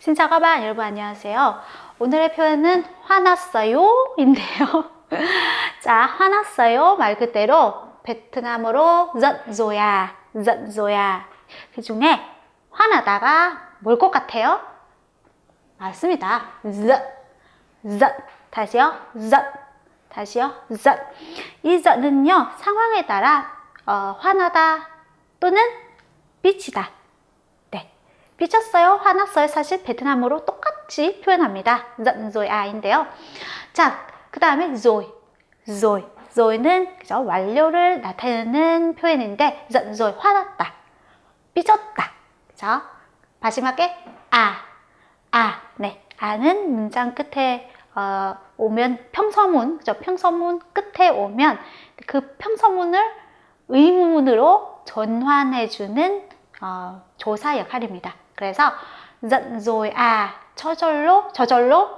신사가반 여러분 안녕하세요. 오늘의 표현은 화났어요 인데요. 자, 화났어요 말 그대로 베트남어로 giận giận 그 중에 화나다가 뭘 것 같아요? 맞습니다. giận, giận. 다시요. giận. 다시요. giận. 이 giận 은요 상황에 따라 어, 화나다 또는 삐치다. 네. 삐쳤어요, 화났어요. 사실 베트남어로 똑같이 표현합니다. rồi 아인데요. 자, 그 다음에 rồi, rồi, roy는 그죠? 완료를 나타내는 표현인데 giận 화났다, 삐졌다, 그죠? 마지막에 아, 아, 네, 아는 문장 끝에 어, 오면 평서문, 그죠? 평서문 끝에 오면 그 평서문을 의문으로 전환해주는 어, 조사 역할입니다. 그래서 잔조이 아 저절로 저절로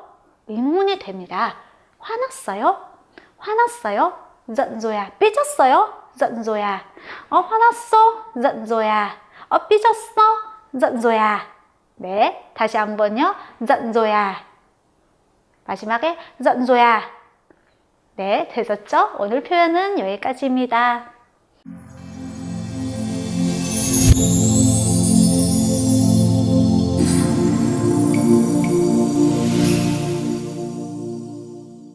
의문이 됩니다. 화났어요? 화났어요? 잔조야 아, 삐졌어요? 잔조야 아, 어 화났어? 잔조야 아, 어 삐졌어? 잔조야 네 다시 한번요 잔조야 마지막에 잔조야 네 되셨죠? 오늘 표현은 여기까지입니다.